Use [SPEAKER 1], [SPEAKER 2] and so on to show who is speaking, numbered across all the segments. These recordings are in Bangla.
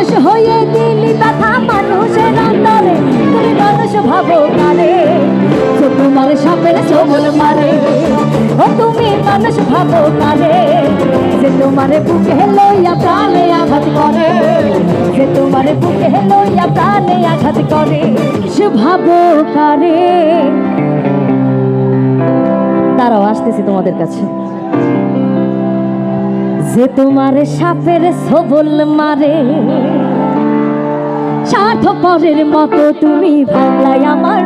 [SPEAKER 1] মানুষ হয়ে দিলি ব্যথা, মানুষের অন্তরে তুমি মানুষ ভাবো কারে? তোমার সাপের সবল মারে, ও তুমি মানুষ ভাবো কারে? যে তোমার বুকে লইয়া প্রাণে আঘাত করে, যে তোমার বুকে লইয়া প্রাণে আঘাত করে, সে ভাবো কারে? তারাও আসতেছি তোমাদের কাছে। যে তোমার সাপের সবল মারে স্বার্থপরের মতো তুমি ভাবলাই আমার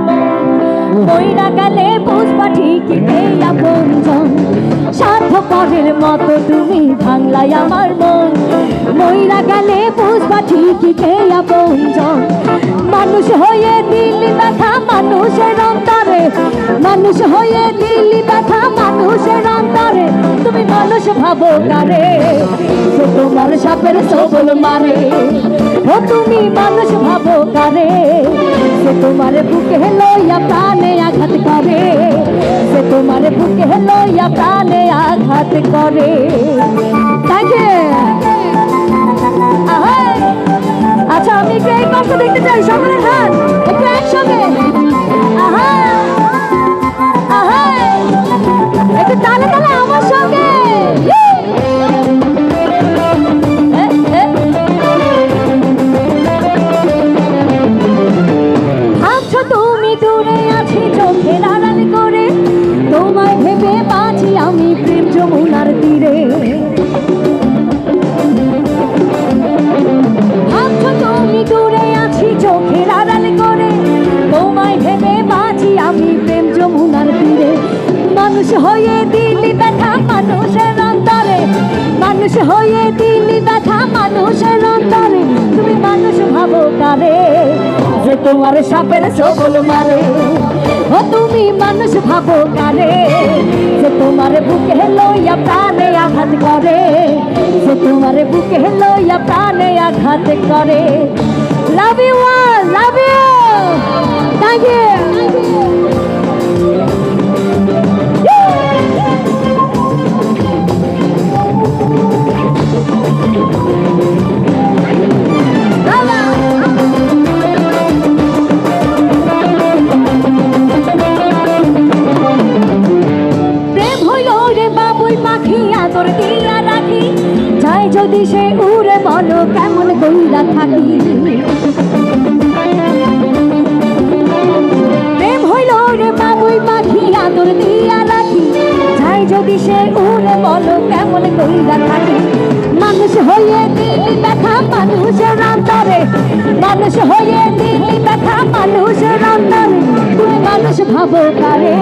[SPEAKER 1] মইরা গেলে বুঝবা ঠিকই আপনজন স্বার্থপরের মতো তুমি ভাঙলাই আমার মন। মইরা গেলে বুঝবা ঠিকই মানুষ হয়ে দিলি ব্যথা, মানুষের অন্তরে মানুষ হয়ে দিলি ব্যথা, মানুষের অন্তরে। তুমি মানুষ ভাবো কারে তোমার সাপের সবল মারে। ও তুমি মানুষ ভাবো কারে সে তোমার বুকে লইয়া প্রাণে আঘাত করে। সে তোমার বুকে লইয়া প্রাণে আঘাত করে। তাকে আচ্ছা আমি একটু এই কষ্ট দেখতে চাই? সকলের মানুষ হয়ে দিলি ব্যথা মানুষের অন্তরে। মানুষ হয়ে দিলি ব্যথা মানুষের অন্তরে। তুমি মানুষ ভাবো কারে? যে তোমার সাপের সবল মারে। ও তুমি মানুষ ভাবো কারে? যে তোমার বুকে লইয়া প্রাণে আঘাত করে। যে তোমার বুকে লইয়া প্রাণে আঘাত করে। পাখি দিয়া রাখি। যাই যদি সে উড়ে বলো, কেমন কইরা থাকি। প্রেম হইল রে বাবুই পাখি, আদর দিয়া রাখি। যাই যদি সে উড়ে বলো, কেমন কইরা থাকি। মানুষ হয়ে দিলি ব্যথা, মানুষের অন্তরে। মানুষ হয়ে দিলি ব্যথা, মানুষের অন্তরে। তুমি মানুষ ভাবো কারে?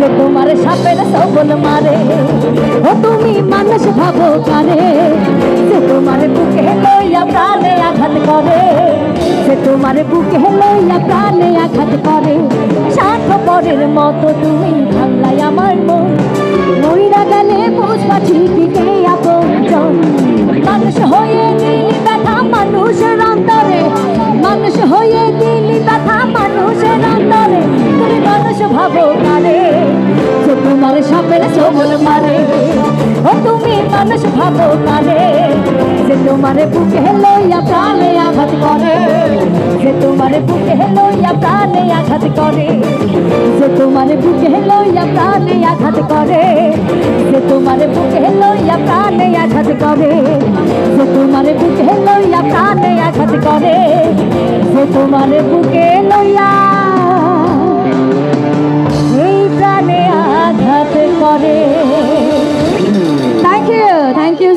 [SPEAKER 1] যে তোমার সাপের সবল মারে। ও তুমি মানুষ ভাবো কারে? যে তোমার বুকে লইয়া প্রাণে আঘাত করে। সে তোমার বুকে লইয়া প্রাণে আঘাত করে। স্বার্থপরের মতো তুমি ভাঙলাই আমার মন। মইরা গেলে বুঝবা ঠিকই কে আপনজন মানুষ হয়ে দিলি ব্যথা মানুষের অন্তরে। মানুষ হয়ে দিলি ব্যথা মানুষের অন্তরে। তুমি মানুষ ভাবো কারে? যে তোমার সাপের সবল মারে। ও তুমি মানুষ ভাবো কারে যে তোমার বুকে লইয়া প্রাণে আঘাত করে। যে তোমার বুকে লইয়া প্রাণে আঘাত করে। যে তোমার বুকে লইয়া প্রাণে আঘাত করে। যে তোমার বুকে লইয়া প্রাণে আঘাত করে। যে তোমার বুকে লইয়া প্রাণে আঘাত করে। যে তোমার বুকে লইয়া